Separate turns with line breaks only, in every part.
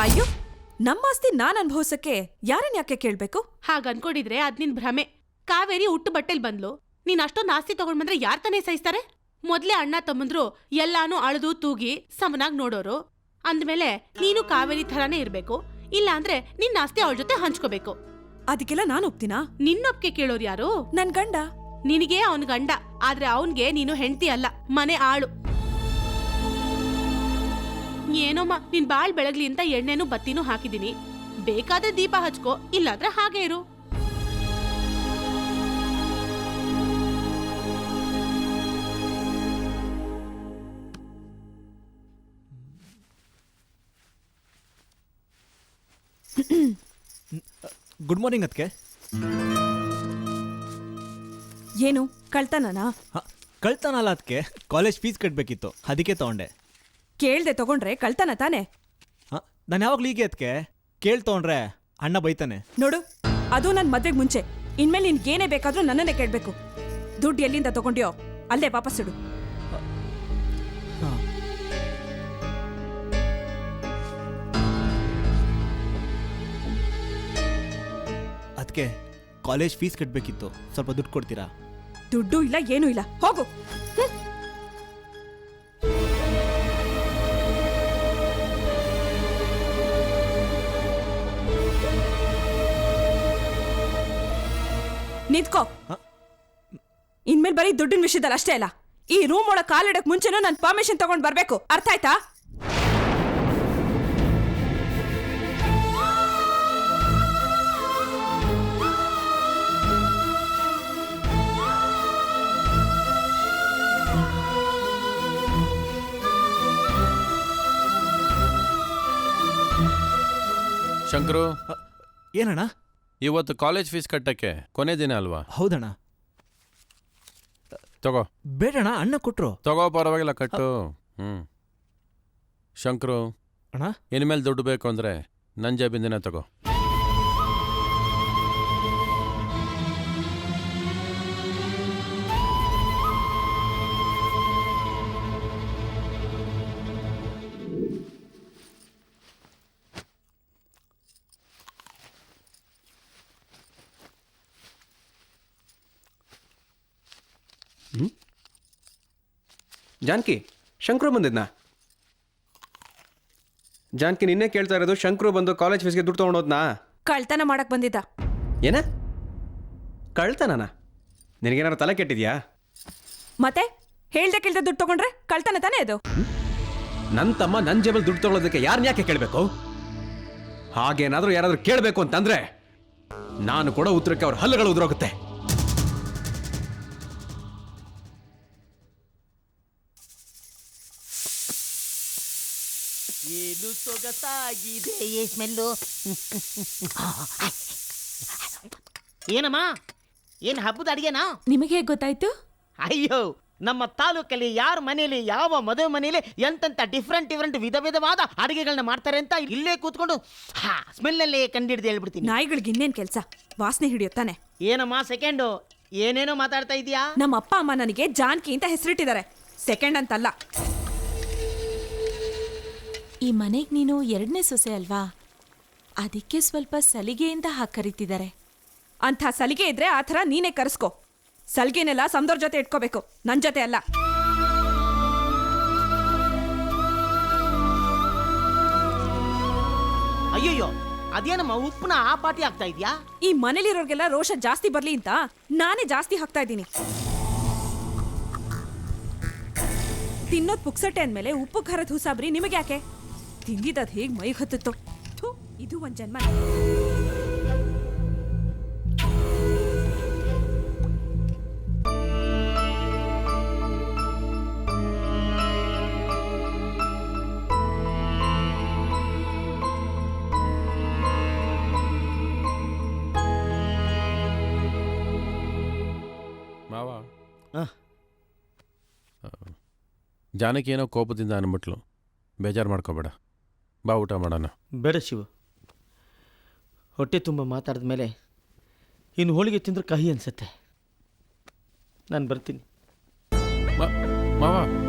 ಅಯ್ಯೋ ನಮ್ಮ ಆಸ್ತಿ ನಾನ್ ಅನುಭವಿಸಕ್ಕೆ ಯಾರನ್ ಯಾಕೆ ಕೇಳ್ಬೇಕು?
ಹಾಗ ಅನ್ಕೊಂಡಿದ್ರೆ ಅದ್ ನಿನ್ ಭ್ರಮೆ. ಕಾವೇರಿ ಉಟ್ಟು ಬಟ್ಟೆಲ್ ಬಂದ್ಲು. ನೀನ್ ಅಷ್ಟೊಂದು ಆಸ್ತಿ ತಗೊಂಡ್ ಬಂದ್ರೆ ಯಾರ್ ತಾನೇ ಸಹಿಸ್ತಾರೆ? ಮೊದ್ಲೇ ಅಣ್ಣ ತಮ್ಮಂದ್ರು ಎಲ್ಲಾನು ಅಳದು ತೂಗಿ ಸಮನಾಗ್ ನೋಡೋರು. ಅಂದ್ಮೇಲೆ ನೀನು ಕಾವೇರಿ ಥರಾನೇ ಇರ್ಬೇಕು. ಇಲ್ಲ ಅಂದ್ರೆ ನಿನ್ನ ಆಸ್ತಿ ಅವಳ ಜೊತೆ ಹಂಚ್ಕೋಬೇಕು.
ಅದಕ್ಕೆಲ್ಲ ನಾನು ಒಪ್ತೀನಾ?
ನಿನ್ನೊಪ್ಗೆ ಕೇಳೋರು ಯಾರು?
ನನ್ ಗಂಡ.
ನಿನಗೆ ಅವನ್ ಗಂಡ. ಆದ್ರೆ ಅವನ್ಗೆ ನೀನು ಹೆಂಡತಿ ಅಲ್ಲ ಮನೆ ಆಳು. ಏನೋಮ್ಮ ನಿನ್ ಬಾಳ್ ಬೆಳಗ್ಲಿ ಅಂತ ಎಣ್ಣೆನೂ ಬತ್ತಿನೂ ಹಾಕಿದೀನಿ ಬೇಕಾದ್ರೆ ದೀಪ ಹಚ್ಕೋ ಇಲ್ಲಾದ್ರೆ ಹಾಗೆ ಇರು.
ಗುಡ್ ಮಾರ್ನಿಂಗ್ ಅದಕ್ಕೆ
ಏನು ಕಳ್ತನನಾ?
ಕಳ್ತನ ಅಲ್ಲ ಅದಕ್ಕೆ ಕಾಲೇಜ್ ಫೀಸ್ ಕಟ್ಟಬೇಕಿತ್ತು ಅದಕ್ಕೆ ತೊಗೊಂಡೆ.
ಕೇಳ್ದೆ ತಗೊಂಡ್ರೆ ಕಳ್ತನ ತಾನೆ?
ನಾನು ಯಾವಾಗಲೂ ಹೀಗೆ ಅದಕ್ಕೆ ಕೇಳ್ ತಗೊಂಡ್ರೆ ಅಣ್ಣ ಬೈತಾನೆ.
ನೋಡು ಅದು ನನ್ನ ಮದ್ವೆಗ್ ಮುಂಚೆ. ಇನ್ಮೇಲೆ ನಿನ್ಗೆ ಏನೇ ಬೇಕಾದ್ರೂ ನನ್ನನ್ನೇ ಕೇಳಬೇಕು. ದುಡ್ಡು ಎಲ್ಲಿಂದ ತಗೊಂಡ್ಯೋ ಅಲ್ಲೇ ವಾಪಸ್ ಇಡು.
ಅದಕ್ಕೆ ಕಾಲೇಜ್ ಫೀಸ್ ಕಟ್ಟಬೇಕಿತ್ತು ಸ್ವಲ್ಪ ದುಡ್ಡು ಕೊಡ್ತೀರಾ?
ದುಡ್ಡು ಇಲ್ಲ ಏನೂ ಇಲ್ಲ. ಹೋಗು. ನಿಂತ್ಕೋ? ಇನ್ಮೇಲೆ ಬರೀ ದುಡ್ಡಿನ ವಿಷಯದಲ್ಲಿ ಅಷ್ಟೇ ಅಲ್ಲ ಈ ರೂಮ್ ಒಳಗೆ ಕಾಲಿಡಕ್ ಮುಂಚೆನೂ ನಾನು ಪರ್ಮಿಷನ್ ತಗೊಂಡ್ ಬರ್ಬೇಕು. ಅರ್ಥ ಆಯ್ತಾ?
ಶಂಕರು?
ಏನಣ್ಣ?
ಇವತ್ತು ಕಾಲೇಜ್ ಫೀಸ್ ಕಟ್ಟಕ್ಕೆ ಕೊನೆ ದಿನ ಅಲ್ವಾ?
ಹೌದಣ್ಣ.
ತಗೋ.
ಬೇಡಣ್ಣ ಅಣ್ಣ ಕೊಟ್ರು.
ತಗೋ ಪರವಾಗಿಲ್ಲ ಕಟ್ಟು. ಹ್ಮ್. ಶಂಕರು
ಅಣ್ಣ?
ಇನ್ಮೇಲೆ ದುಡ್ಡು ಬೇಕು ಅಂದ್ರೆ ನನ್ನ ಜೇಬಿಂದನೇ ತಗೋ.
ಜಾನ್ಕಿ ಶಂಕ್ರು ಬಂದಿದ್ನ? ಜಾನ್ಕಿ ನಿನ್ನೆ ಕೇಳ್ತಾ ಇರೋದು ಶಂಕರು ಬಂದು ಕಾಲೇಜ್ ಫೀಸ್ಗೆ ದುಡ್ಡು ತೊಗೊಂಡೋದ್ನಾ
ಕಳ್ತನ ಮಾಡಕ್ ಬಂದಿದ್ದ.
ಏನ? ಕಳ್ತನನ? ನಿನಗೇನಾರು ತಲೆ ಕೆಟ್ಟಿದ್ಯಾ?
ಮತ್ತೆ? ಹೇಳ್ದೆ ಕೇಳ್ದೆ ದುಡ್ಡು ತಗೊಂಡ್ರೆ ಕಳ್ತನ ತಾನೇ ಅದು?
ನನ್ನ ತಮ್ಮ ನನ್ನ ಜೇಬಲ್ ದುಡ್ಡು ತಗೊಳ್ಳೋದಕ್ಕೆ ಯಾರನ್ನ ಯಾಕೆ ಕೇಳಬೇಕು? ಹಾಗೇನಾದರೂ ಯಾರಾದರೂ ಕೇಳಬೇಕು ಅಂತಂದ್ರೆ ನಾನು ಕೂಡ ಉತ್ತರಕ್ಕೆ ಅವ್ರ ಹಲ್ಲುಗಳು ಉದುರೋಗುತ್ತೆ.
ಏನು ಸೊಗಸಾಗಿದೆ ಈ ಸ್ಮೆಲ್ಲು ಏನಮ್ಮ? ಏನು ಹಬ್ಬದ ಅಡಿಗೆನಾ?
ನಿಮಗೆ ಹೇಗೆ ಗೊತ್ತಾಯ್ತು?
ಅಯ್ಯೋ ನಮ್ಮ ತಾಲೂಕಲ್ಲಿ ಯಾರ ಮನೆಯಲ್ಲಿ ಯಾವ ಮದುವೆ ಮನೆಯಲ್ಲಿ ಎಂತೆಂತ ಡಿಫ್ರೆಂಟ್ ಡಿಫ್ರೆಂಟ್ ವಿಧ ವಿಧವಾದ ಅಡಿಗೆಗಳನ್ನ ಮಾಡ್ತಾರೆ ಅಂತ ಇಲ್ಲೇ ಕೂತ್ಕೊಂಡು ಹಾ ಸ್ಮೆಲ್ಲಲ್ಲೇ ಕಂಡಿಡ್ದು ಹೇಳ್ಬಿಡ್ತೀನಿ.
ನಾಯಿಗಳಿಗೆ ಇನ್ನೇನು ಕೆಲಸ? ವಾಸನೆ ಹಿಡಿಯುತ್ತಾನೆ.
ಏನಮ್ಮ ಸೆಕೆಂಡು ಏನೇನೋ ಮಾತಾಡ್ತಾ ಇದೀಯಾ?
ನಮ್ಮ ಅಪ್ಪ ಅಮ್ಮ ನನಗೆ ಜಾನ್ಕಿ ಅಂತ ಹೆಸರಿಟ್ಟಿದ್ದಾರೆ. ಸೆಕೆಂಡ್ ಅಂತಲ್ಲ.
ಈ ಮನೆಗ್ ನೀನು ಎರಡನೇ ಸೊಸೆ ಅಲ್ವಾ? ಅದಕ್ಕೆ ಸ್ವಲ್ಪ ಸಲಿಗೆಯಿಂದ ಹಾಗೆ ಕರೀತಿದ್ದಾರೆ.
ಅಂಥ ಸಲಿಗೆ ಇದ್ರೆ ಆ ಥರ ನೀನೇ ಕರೆಸ್ಕೋ. ಸಲಿಗೆನೆಲ್ಲ ಸಮದವ್ರ ಜೊತೆ ಇಟ್ಕೋಬೇಕು. ನನ್ನ ಜೊತೆ ಅಲ್ಲ.
ಅಯ್ಯಯ್ಯೋ ಅದೇನಮ್ಮ ಉಪ್ಪುನ ಆ ಪಾಟಿ ಆಗ್ತಾ ಇದೆಯಾ?
ಈ ಮನೇಲಿರೋರ್ಗೆಲ್ಲ ರೋಷ ಜಾಸ್ತಿ ಬರ್ಲಿ ಅಂತ ನಾನೇ ಜಾಸ್ತಿ ಹಾಕ್ತಾ ಇದ್ದೀನಿ. ತಿನ್ನೋದ್ ಪುಕ್ಸಟ್ಟೆ ಅಂದ್ಮೇಲೆ ಉಪ್ಪು ಖಾರದ ಹುಸಾಬ್ರಿ ನಿಮಗೆ ಯಾಕೆ ತಿಂದಿದ್ದದ್ ಹೇಗೆ ಮೈ ಹತ್ತಿತ್ತು? ಥು, ಇದು ಒಂದು ಜನ್ಮ.
ಮಾವ.
ಆ.
ಜಾನಕಿ ಏನೋ ಕೋಪದಿಂದ ಅನ್ಬಿಟ್ಲು. ಬೇಜಾರು ಮಾಡ್ಕೋಬೇಡ. ಬಾ ಊಟ ಮಾಡೋಣ.
ಬೇಡ ಶಿವು. ಹೊಟ್ಟೆ ತುಂಬ ಮಾತಾಡಿದ ಮೇಲೆ ಇನ್ನು ಹೋಳಿಗೆ ತಿಂದ್ರೆ ಕಹಿ ಅನಿಸುತ್ತೆ. ನಾನು ಬರ್ತೀನಿ.
ಮ-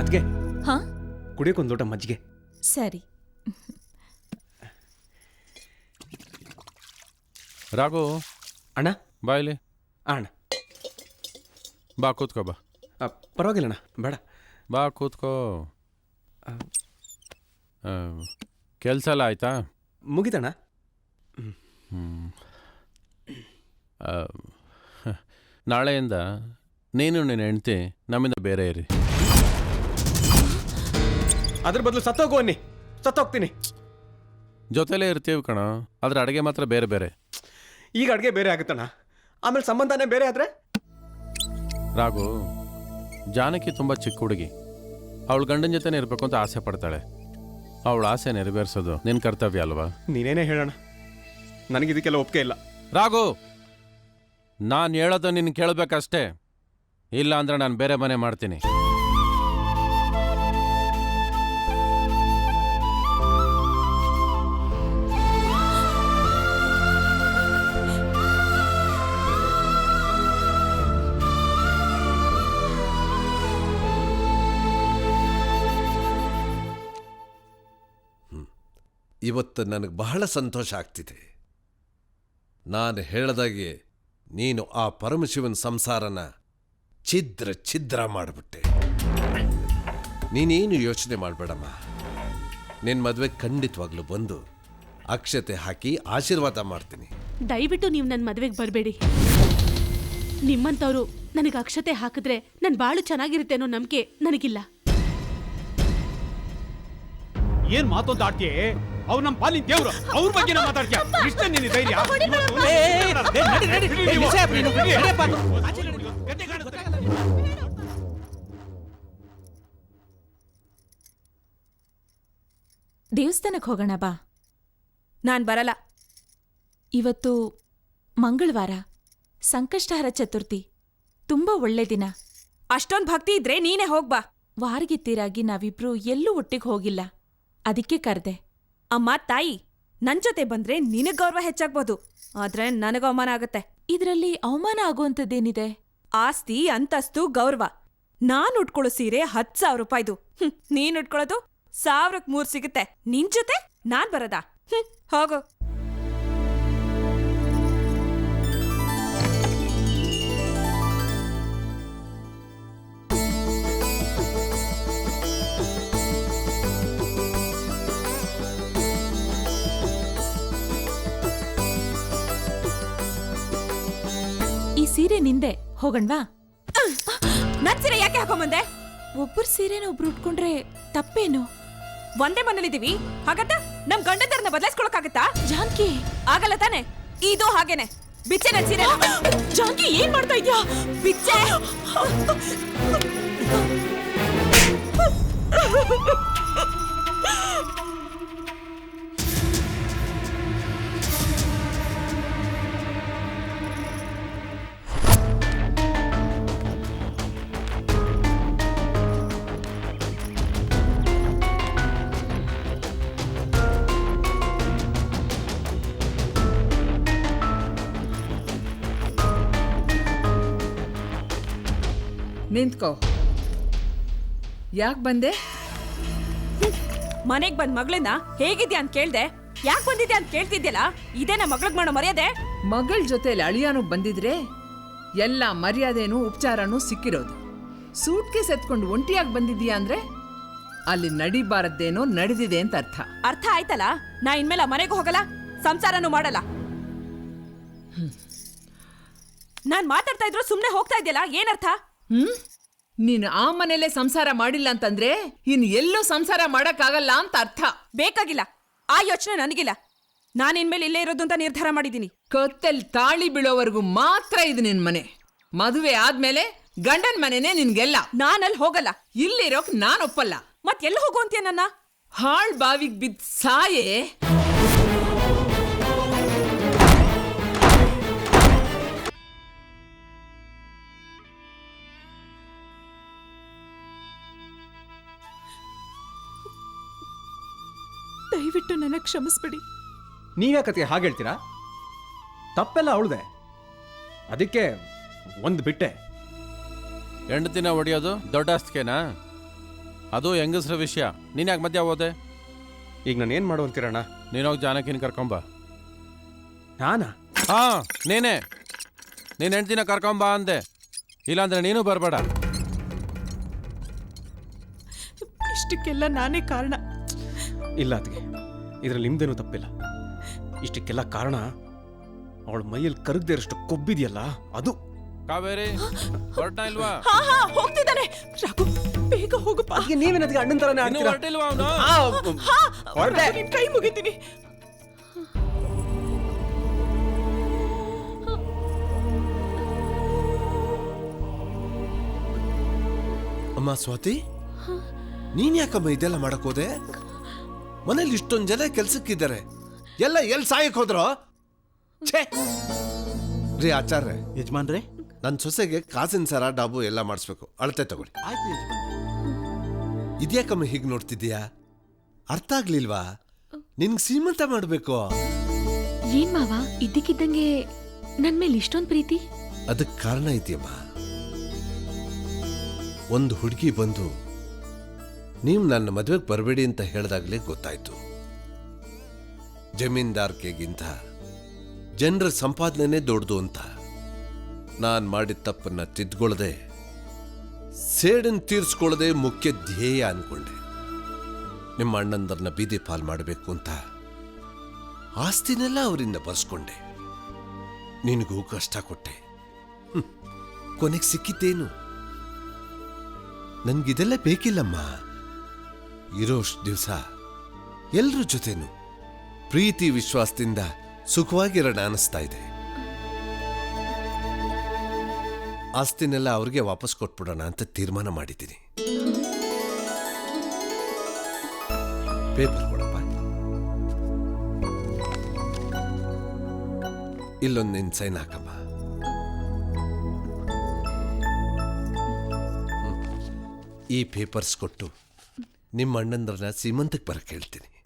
ಅದಕ್ಕೆ
ಹಾ? ಕುಡಿಯೋಕ್ಕೊಂದು ಊಟ ಮಜ್ಜಿಗೆ.
ಸರಿ.
ರಾಘು
ಅಣ್ಣ?
ಬಾಯ್ಲಿ
ಆಣ ಅಣ್ಣ.
ಬಾ ಕೂತ್ಕೋ ಬಾ.
ಪರವಾಗಿಲ್ಲಣ್ಣ ಪರವಾಗಿಲ್ಲ ಅಣ್ಣ. ಬೇಡ.
ಬಾ ಕೂತ್ಕೋ. ಕೆಲಸ ಎಲ್ಲ ಆಯ್ತಾ?
ಮುಗಿತಣ್ಣ.
ನಾಳೆಯಿಂದ ನೀನು ನಿನ್ನ ಹೆಂಡ್ತಿ ನಮ್ಮಿಂದ ಬೇರೆ ಇರಿ.
ಅದ್ರ ಬದಲು ಸತ್ತೋಗು ಅನ್ನಿ. ಸತ್ತೋಗ್ತೀನಿ.
ಜೊತೆಲೇ ಇರ್ತೀವಿ ಕಣ ಆದ್ರೆ ಅಡುಗೆ ಮಾತ್ರ ಬೇರೆ ಬೇರೆ.
ಈಗ ಅಡುಗೆ ಬೇರೆ ಆಗುತ್ತಣ್ಣ. ಆಮೇಲೆ ಸಂಬಂಧನೇ ಬೇರೆ ಆದ್ರೆ?
ರಾಘು ಜಾನಕಿ ತುಂಬ ಚಿಕ್ಕ ಹುಡುಗಿ. ಅವಳು ಗಂಡನ ಜೊತೆನೇ ಇರಬೇಕು ಅಂತ ಆಸೆ ಪಡ್ತಾಳೆ. ಅವಳ ಆಸೆ ನೆರವೇರಿಸೋದು ನಿನ್ನ ಕರ್ತವ್ಯ ಅಲ್ವಾ?
ನೀನೇನೇ ಹೇಳೋಣ. ನನಗೆ ಇದಕ್ಕೆಲ್ಲ ಒಪ್ಪಿಗೆ ಇಲ್ಲ.
ರಾಘು! ನಾನು ಹೇಳೋದು ನಿನ್ನ ಕೇಳಬೇಕಷ್ಟೇ. ಇಲ್ಲ ಅಂದ್ರೆ ನಾನು ಬೇರೆ ಮನೆ ಮಾಡ್ತೀನಿ.
ಇವತ್ತು ನನಗೆ ಬಹಳ ಸಂತೋಷ ಆಗ್ತಿದೆ. ನಾನು ಹೇಳ್ದಾಗೆ ನೀನು ಆ ಪರಮಶಿವನ ಸಂಸಾರನ ಛಿದ್ರ ಛಿದ್ರ ಮಾಡಿಬಿಟ್ಟೆ. ನೀನೇನು ಯೋಚನೆ ಮಾಡಬೇಡಮ್ಮ. ನಿನ್ನ ಮದುವೆ ಖಂಡಿತವಾಗ್ಲೂ ಬಂದು ಅಕ್ಷತೆ ಹಾಕಿ ಆಶೀರ್ವಾದ ಮಾಡ್ತೀನಿ.
ದಯವಿಟ್ಟು ನೀವು ನನ್ನ ಮದುವೆಗೆ ಬರಬೇಡಿ. ನಿಮ್ಮಂಥವ್ರು ನನಗೆ ಅಕ್ಷತೆ ಹಾಕಿದ್ರೆ ನನ್ನ ಬಾಳು ಚೆನ್ನಾಗಿರುತ್ತೆ ಅನ್ನೋ ನಂಬಿಕೆ ನನಗಿಲ್ಲ.
ಏನ್ ಮಾತೊಂದು ಆಡ್ತೀಯ? ಅವ್ರು ನಮ್ಮ ಪಾಲಿನ ದೇವ್ರು. ಅವ್ರ ಬಗ್ಗೆ ನಾವು ಮಾತಾಡ್ತೀಯ? ಇಷ್ಟ ನಿನ್ನ ಧೈರ್ಯ?
ದೇವಸ್ಥಾನಕ್ಕೆ ಹೋಗೋಣ ಬಾ.
ನಾನ್ ಬರಲ್ಲ.
ಇವತ್ತು ಮಂಗಳವಾರ ಸಂಕಷ್ಟಹರ ಚತುರ್ಥಿ. ತುಂಬಾ ಒಳ್ಳೆ ದಿನ.
ಅಷ್ಟೊಂದ್ ಭಕ್ತಿ ಇದ್ರೆ ನೀನೇ ಹೋಗ್ಬಾ
ವಾರಗಿತ್ತೀರಾಗಿ ನಾವಿಬ್ರು ಎಲ್ಲೂ ಒಟ್ಟಿಗೆ ಹೋಗಿಲ್ಲ. ಅದಕ್ಕೆ ಕರೆದೆ.
ಅಮ್ಮ ತಾಯಿ ನನ್ ಜೊತೆ ಬಂದ್ರೆ ನಿನಗ್ ಗೌರವ ಹೆಚ್ಚಾಗ್ಬೋದು. ಆದ್ರೆ ನನಗ ಅವಮಾನ ಆಗತ್ತೆ.
ಇದರಲ್ಲಿ ಅವಮಾನ ಆಗುವಂಥದ್ದೇನಿದೆ?
ಆಸ್ತಿ ಅಂತಸ್ತು ಗೌರವ. ನಾನ್ ಉಟ್ಕೊಳ್ಳೋ ಸೀರೆ ಹತ್ ಸಾವಿರ ರೂಪಾಯ್ದು. ಹ್ಮ್, ನೀನ್ ಉಟ್ಕೊಳ್ಳೋದು ಸಾವಿರಕ್ ಮೂರ್ ಸಿಗುತ್ತೆ. ನಿನ್ ಜೊತೆ ನಾನ್ ಬರದಾ? ಹ್ಮ್, ಹೋಗು.
ಸೀರೆ ನಿಂದೆ ಹೋಗಣ್ವಾ?
ನನ್ ಸೀರೆ ಯಾಕೆ ಹಾಕೊಂಬಂದೆ?
ಒಬ್ಬರ ಸೀರೆನ ಒಬ್ರು ಉಟ್ಕೊಂಡ್ರೆ ತಪ್ಪೇನು?
ಒಂದೇ ಮನೇಲಿದ್ದೀವಿ ಹಾಗತ್ತ? ನಮ್ ಗಂಡಂದರನ್ನ ಬದಲಾಯಿಸ್ಕೊಳಕ್ಕಾಗತ್ತಾ?
ಜಾನ್ಕಿ!
ಆಗಲ್ಲ ತಾನೆ ಇದು ಹಾಗೇನೆ. ಬಿಚ್ಚೆ ನನ್ ಸೀರೆ
ಜಾನ್ಕಿ ಏನ್ ಮಾಡ್ತಾ ಇದ್ಯಾ?
ಬಿಚ್ಚೆ!
ನಿಂತ್ಕೋ. ಯಾಕೆ ಬಂದೆ?
ಮನೆಗ್ ಬಂದ್ ಮಗಳನ್ನ ಹೇಗಿದ್ಯಾ ಅಂತ ಕೇಳ್ದೆ. ಯಾಕೆ ಬಂದಿದ್ಯಾ ಅಂತ ಕೇಳ್ತಿದ್ಯಲ್ಲ? ಇದೇನ ನಮ್ಮ ಮಗಳಿಗೆ ಮಾಡೋ ಮರ್ಯಾದೆ?
ಮಗಳ ಜೊತೆಲಿ ಅಳಿಯಾನು ಬಂದಿದ್ರೆ ಎಲ್ಲ ಮರ್ಯಾದೆನೂ ಉಪಚಾರನೂ ಸಿಕ್ಕಿರೋದು. ಸೂಟ್ ಕೇಸ್ ಎತ್ಕೊಂಡು ಒಂಟಿಯಾಗಿ ಬಂದಿದ್ದೀಯಾ ಅಂದ್ರೆ ಅಲ್ಲಿ ನಡಿಬಾರದ್ದೇನೋ ನಡೆದಿದೆ ಅಂತ ಅರ್ಥ.
ಅರ್ಥ ಆಯ್ತಲ್ಲ? ನಾ ಇನ್ಮೇಲೆ ಆ ಮನೆಗೂ ಹೋಗಲ್ಲ ಸಂಸಾರನೂ ಮಾಡಲ್ಲ. ನಾನ್ ಮಾತಾಡ್ತಾ ಇದ್ರು ಸುಮ್ನೆ ಹೋಗ್ತಾ ಇದೆಯಲ್ಲ ಏನರ್ಥ?
ಹ್ಮ್? ನೀನು ಆ ಮನೇಲೆ ಸಂಸಾರ ಮಾಡಿಲ್ಲ ಅಂತಂದ್ರೆ ಇನ್ ಎಲ್ಲೂ ಸಂಸಾರ ಮಾಡಕ್ಕಾಗಲ್ಲ ಅಂತ ಅರ್ಥ.
ಬೇಕಾಗಿಲ್ಲ. ಆ ಯೋಚನೆ ನನಗಿಲ್ಲ. ನಾನು ಇನ್ಮೇಲೆ ಇಲ್ಲೇ ಇರೋದು ಅಂತ ನಿರ್ಧಾರ ಮಾಡಿದ್ದೀನಿ.
ಕತ್ತಲ್ ತಾಳಿ ಬೀಳೋವರೆಗೂ ಮಾತ್ರ ಇದು ನಿನ್ ಮನೆ. ಮದುವೆ ಆದ್ಮೇಲೆ ಗಂಡನ್ ಮನೆನೇ ನಿನ್ಗೆಲ್ಲ.
ನಾನಲ್ಲಿ ಹೋಗಲ್ಲ.
ಇಲ್ಲಿರೋಕ್ ನಾನು ಒಪ್ಪಲ್ಲ.
ಮತ್ ಎಲ್ಲಿ ಹೋಗು ಅಂತೀಯ ನನ್ನ?
ಹಾಳ್ ಬಾವಿಗೆ ಬಿದ್ದ ಸಾಯೇ.
ದಯವಿಟ್ಟು ನನಗೆ ಕ್ಷಮಿಸ್ಬಿಡಿ.
ನೀವ್ಯಾಕತ್ತೆ ಹಾಗೆ ಹೇಳ್ತೀರಾ? ತಪ್ಪೆಲ್ಲ ಅವಳದೆ. ಅದಕ್ಕೆ ಒಂದು ಬಿಟ್ಟೆ.
ಹೆಂಡತಿನ ಹೊಡೆಯೋದು ದೊಡ್ಡ ಅಸ್ತಿಕೆನಾ? ಅದು ಹೆಂಗಸ್ರ ವಿಷಯ. ನೀನು ಯಾಕೆ ಮಧ್ಯ ಹೋದೆ?
ಈಗ ನಾನು ಏನು ಮಾಡು ಅಂತೀರಣ್ಣ?
ನೀನೋಗಿ ಜಾನಕಿನ ಕರ್ಕೊಂಬ.
ನಾನಾ?
ಹಾ ನೀನೇ. ನೀನು ದಿನ ಕರ್ಕೊಂಬ ಅಂದೆ. ಇಲ್ಲಾಂದ್ರೆ ನೀನು ಬರಬೇಡ.
ಇಷ್ಟಕ್ಕೆಲ್ಲ ನಾನೇ ಕಾರಣ.
ಇಲ್ಲ ಅದಕ್ಕೆ ಇದರಲ್ಲಿ ನಿಮ್ದೇನೂ ತಪ್ಪಿಲ್ಲ. ಇಷ್ಟಕ್ಕೆಲ್ಲ ಕಾರಣ ಅವಳ ಮೈಯಲ್ಲಿ ಕರಗದೇ ಇರೋಷ್ಟು ಕೊಬ್ಬಿದೆಯಲ್ಲ ಅದು.
ಕಾವೇರಿ ಹೊರಟ ಇಲ್ವಾ?
ಹಾ ಹಾ ಹೋಗ್ತಿದ್ದಾನೆ. ರಾಘು ಬೇಗ ಹೋಗಪ್ಪ.
ನೀವೇನದಕ್ಕೆ ಅಣ್ಣನ ತರನೇ
ಇನ್ನು ಹೊರಟಿಲ್ವಾ ಅವನು?
ಹಾ
ಹೊರಟೆ.
ರಾಘು, ನಿನ್ ಕೈ ಮುಗಿತೀನಿ.
ಅಮ್ಮ ಸ್ವಾತಿ? ನೀನ್ ಯಾಕಮ್ಮ ಇದೆಲ್ಲ ಮಾಡಕ್ ಹೋದೆ? ಮನೇಲಿ ಇಷ್ಟೊಂದು ಜನ ಕೆಲ್ಸಕ್ಕಿದ್ದಾರೆ. ಎಲ್ಲ ಎಲ್ಲಿ ಸಾಯಕ್ ಹೋದ್ರೋ? ಛೇ! ರೀ ಆಚಾರ್ಯ
ಯಜಮಾನ್ರೆ?
ನನ್ನ ಸೊಸೆಗೆ ಕಾಸಿನ ಸರ ಡಾಬು ಎಲ್ಲ ಮಾಡಿಸ್ಬೇಕು. ಅಳತೆ ತಗೊಳ್ಳಿ.
ಆಯ್ತು ಯಜಮಾನ್ರೆ.
ಇದ್ಯಾಕಮ್ಮ ಹೀಗೆ ನೋಡ್ತಿದ್ದೀಯಾ? ಅರ್ಥ ಆಗ್ಲಿಲ್ವಾ? ನಿನ್ಗೆ ಸೀಮಂತ ಮಾಡಬೇಕು.
ಏನ್ ಮಾವ ಇದ್ದಕ್ಕಿದ್ದಂಗೆ ನನ್ನ ಮೇಲೆ ಇಷ್ಟೊಂದು ಪ್ರೀತಿ?
ಅದಕ್ಕೆ ಕಾರಣ ಇದೆಯಮ್ಮ. ಒಂದು ಹುಡುಗಿ ಬಂದು ನೀವು ನನ್ನ ಮದುವೆಗೆ ಬರಬೇಡಿ ಅಂತ ಹೇಳಿದಾಗಲೇ ಗೊತ್ತಾಯ್ತು. ಜಮೀನ್ದಾರ್ಕೆಗಿಂತ ಜನರ ಸಂಪಾದನೆ ದೊಡ್ಡದು ಅಂತ ನಾನು ಮಾಡಿದ ತಪ್ಪನ್ನ ತಿದ್ಕೊಳ್ಳದೆ ಸೇಡನ್ ತೀರಿಸ್ಕೊಳ್ಳದೆ ಮುಖ್ಯ ಧ್ಯೇಯ ಅನ್ಕೊಂಡೆ. ನಿಮ್ಮ ಅಣ್ಣಂದರನ್ನ ಬೀದಿ ಪಾಲ್ ಮಾಡಬೇಕು ಅಂತ ಆಸ್ತಿನೆಲ್ಲ ಅವರಿಂದ ಬರ್ಸ್ಕೊಂಡೆ. ನಿನಗೂ ಕಷ್ಟ ಕೊಟ್ಟೆ. ಕೊನೆಗೆ ಸಿಕ್ಕಿದ್ದೇನು? ನನಗಿದೆಲ್ಲ ಬೇಕಿಲ್ಲಮ್ಮ. ಇರೋಷ್ಟು ದಿವಸ ಎಲ್ಲರ ಜೊತೆನು ಪ್ರೀತಿ ವಿಶ್ವಾಸದಿಂದ ಸುಖವಾಗಿರೋಣ ಅನಿಸ್ತಾ ಇದೆ. ಆಸ್ತಿನೆಲ್ಲ ಅವ್ರಿಗೆ ವಾಪಸ್ ಕೊಟ್ಬಿಡೋಣ ಅಂತ ತೀರ್ಮಾನ ಮಾಡಿದ್ದೀನಿ. ಪೇಪರ್ ಕೊಡಪ್ಪ. ಇಲ್ಲೊಂದು ನಿನ್ ಸೈನ್ ಹಾಕಪ್ಪ ಈ ಪೇಪರ್ಸ್ ಕೊಟ್ಟು ನಿಮ್ಮ ಅಣ್ಣಂದ್ರನ್ನ ಸೀಮಂತಕ್ಕೆ ಬರಕ್ಕೆ ಹೇಳ್ತೀನಿ.